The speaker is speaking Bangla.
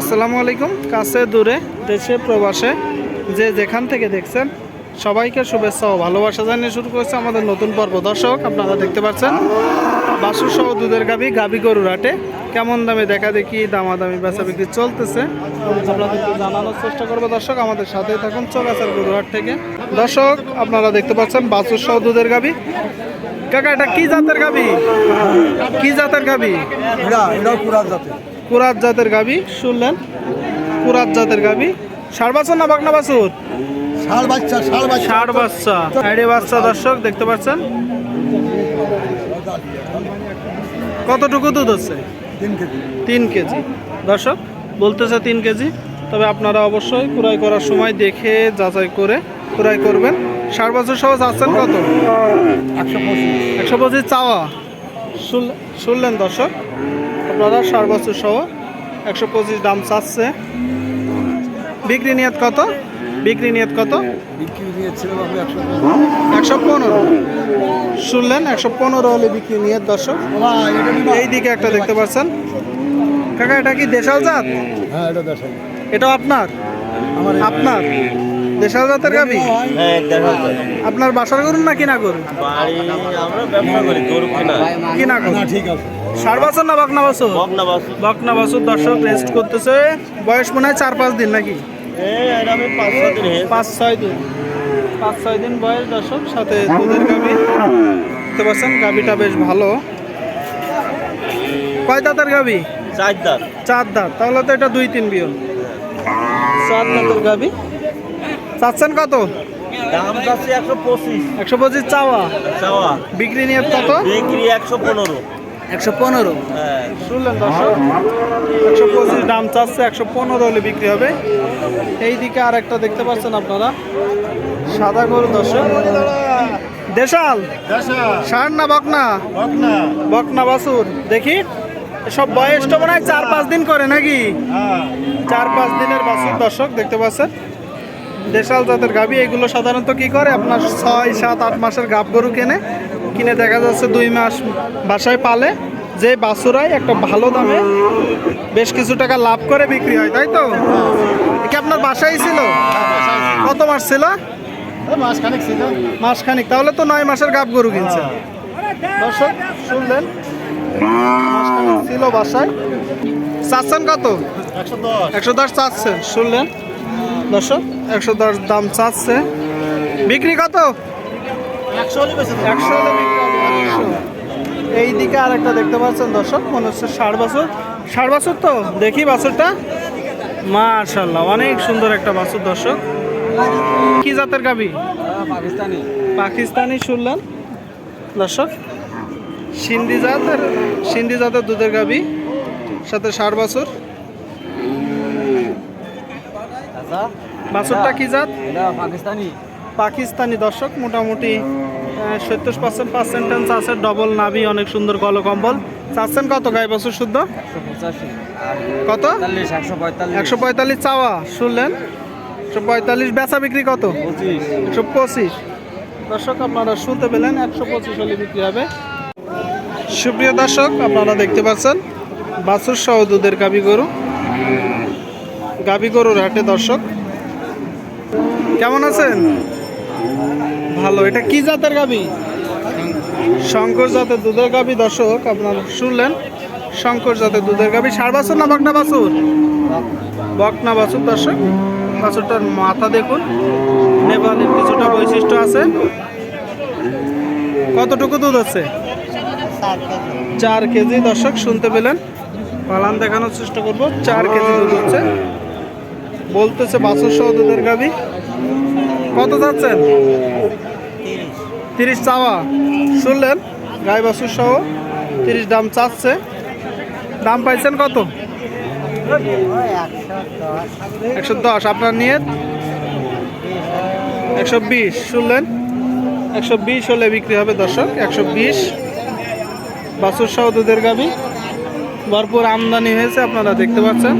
আসসালামু আলাইকুম। কাছে, দূরে, দেশে, প্রবাসে, যে যেখান থেকে দেখছেন, সবাইকে শুভেচ্ছা ও ভালোবাসা জানিয়ে শুরু করেছে আমাদের নতুন পর্ব। দর্শক, আপনারা দেখতে পাচ্ছেন বাসু সহ দুধের গাবি গাবি গরুর হাটে কেমন দামে দেখা দেখি, দামাদামি বেচা বিক্রি চলতেছে। আপনাদেরকে জানানোর চেষ্টা করব। দর্শক, আমাদের সাথে থাকুন চলাচার গরুর হাট থেকে। দর্শক, আপনারা দেখতে পাচ্ছেন বাসুর সহ দুধের গাবি কাকা, এটা কি জাতের গাবি কি জাতের গাবি কুরাত জাতের গাবি শুনলেন? কুরাত জাতের গাবি। ষাট বাছর না বাগনা বাছুর? ষাট বাচ্চা ষাট বাচ্চা। বাচ্চা। আইডি বাচ্চা দর্শক দেখতে পাচ্ছেন? কতটুকু দুধ হচ্ছে? তিন কেজি। দর্শক বলতেছে তিন কেজি। তবে আপনারা অবশ্যই কুড়াই করার সময় দেখে যাচাই করে কুড়াই করবেন। ষাট বছর সহ যাচ্ছেন কত? একশো পঁচিশ। চাওয়া। শুনলে- শুনলেন দর্শক? আপনারা ষাট বছর সহ একশো পঁচিশ দাম চাচ্ছে। বিক্রি নিয়ত কত? বিক্রি নিয়ত কত? একশো পনেরো। শুনলেন? একশো পনেরো হলে বিক্রি নিয়ত দর্শক। এই দিকে একটা দেখতে পাচ্ছেন। কাকা এটা কি দেশাল জাত? হ্যাঁ এটা আপনার? আপনার? দেশাল জাতের গাবি? হ্যাঁ যায় আপনার বাসার করুন না কিনা করুন বাড়ি আমরা ব্যবসা করি গরু কিনা। কিনা না করুন ঠিক আছে। ষাট বছর না বাকনা বছর? বকনা বাছুর। দর্শক রেস্ট করতেছে। বয়স মনে হয় চার পাঁচ দিন নাকি? এই পাঁচ ছ পাঁচ ছয় দিন পাঁচ ছয় দিন। বয়স দর্শক সাথে দুধের গাবি। দেখতে পাচ্ছেন গাবিটা বেশ ভালো। কয় দাঁতের গাবি? চার দাঁত। চার দাঁত। তাহলে তো এটা দুই তিন বিয়ন। চার দাঁতের গাবি। চাচ্ছেন কত? দাম যাচ্ছে একশো পঁচিশ। একশো পঁচিশ চাওয়া। চাওয়া। বিক্রি নিয়ে কত? বিক্রি একশো পনেরো। একশো পনেরো। হ্যাঁ। শুনলেন দর্শক একশো পঁচিশ দাম চাচ্ছে একশো পনেরো হলে বিক্রি হবে। এই দিকে আর একটা দেখতে পাচ্ছেন আপনারা। সাদা গরু দর্শক। দেশাল। ষাট না বকনা? বকনা। বাসুর দেখি সব বয়সটা মনে হয় চার পাঁচ দিন করে নাকি? চার পাঁচ দিনের বাসুর দর্শক দেখতে পাচ্ছেন। দেশাল জাতের গাভী এগুলো সাধারণত কি করে? আপনার ছয়, সাত, আট মাসের গাব গরু কেনে। কিনে দেখা যাচ্ছে দুই মাস বাসায় পালে। যে বাছুরাই একটা ভালো দামে বেশ কিছু টাকা লাভ করে বিক্রি হয়, তাই তো? কি আপনার বাসায় ছিল? কত মাস ছিল? মাসখানেক। ছিল তাহলে তো নয় মাসের গাব গরু কিনছে। দর্শক, শুনলেন। ছিল বাসায়। চাচ্ছেন কত? একশো দশ। একশো দশ চাচ্ছে শুনলেন। দর্শক একশো দশ দাম চাচ্ছে। বিক্রি কত? একশো। এই দিকে আর একটা দেখতে পাচ্ছেন দর্শক মনে হচ্ছে ষাট বছর। ষাট বছর তো? দেখি বাছুরটা। মাশাল্লাহ অনেক সুন্দর একটা বাছুর দর্শক। কি জাতের গাবি? পাকিস্তানি। পাকিস্তানি শুনলেন দর্শক সিন্ধি জাতের সিন্ধি জাতের দুধের গাবি সাথে ষাট বছর। বাছুরটা কি জাত? পাকিস্তানি। পাকিস্তানি দর্শক মোটামুটি সত্তর পার্সেন্ট পার্সেন্টেন্স আছে ডবল নাভি অনেক সুন্দর গলকম্বল চাচ্ছেন কত গায়ে বছর শুদ্ধ? কত? একশো পঁয়তাল্লিশ চাওয়া শুনলেন? একশো পঁয়তাল্লিশ বেচা বিক্রি কত? একশো পঁচিশ। দর্শক আপনারা শুনতে পেলেন একশো পঁচিশ হলে বিক্রি হবে। সুপ্রিয় দর্শক আপনারা দেখতে পাচ্ছেন বাছুর সহ দুধের গাবি গরু। গাবি গরুর হাটে দর্শক। কেমন আছেন? ভালো এটা কি জাতের গাবি? শঙ্কর জাতের দুধের গাবি দর্শক আপনার শুনলেন শঙ্কর জাতের দুধের গাবি। সার বছর না বকনা বাছুর? বকনা বাছুর দর্শক বাছুরটার মাথা দেখুন। নেপালের কিছুটা বৈশিষ্ট্য আছে। কতটুকু দুধ আছে? চার কেজি। দর্শক শুনতে পেলেন। পালান দেখানোর চেষ্টা করব। চার কেজি দুধ হচ্ছে বলতেছে বাছুর সহ দুধের গাবি কত যাচ্ছেন? তিরিশ চাওয়া। শুনলেন? গাই বাছুর সহ তিরিশ দাম চাচ্ছে। দাম পাইছেন কত? একশো দশ। আপনার নিয়ে একশো বিশ। শুনলেন? একশো বিশ হলে বিক্রি হবে দর্শক, একশো বিশ। বাছুর সহ দুধের গাবি ভরপুর আমদানি হয়েছে, আপনারা দেখতে পাচ্ছেন।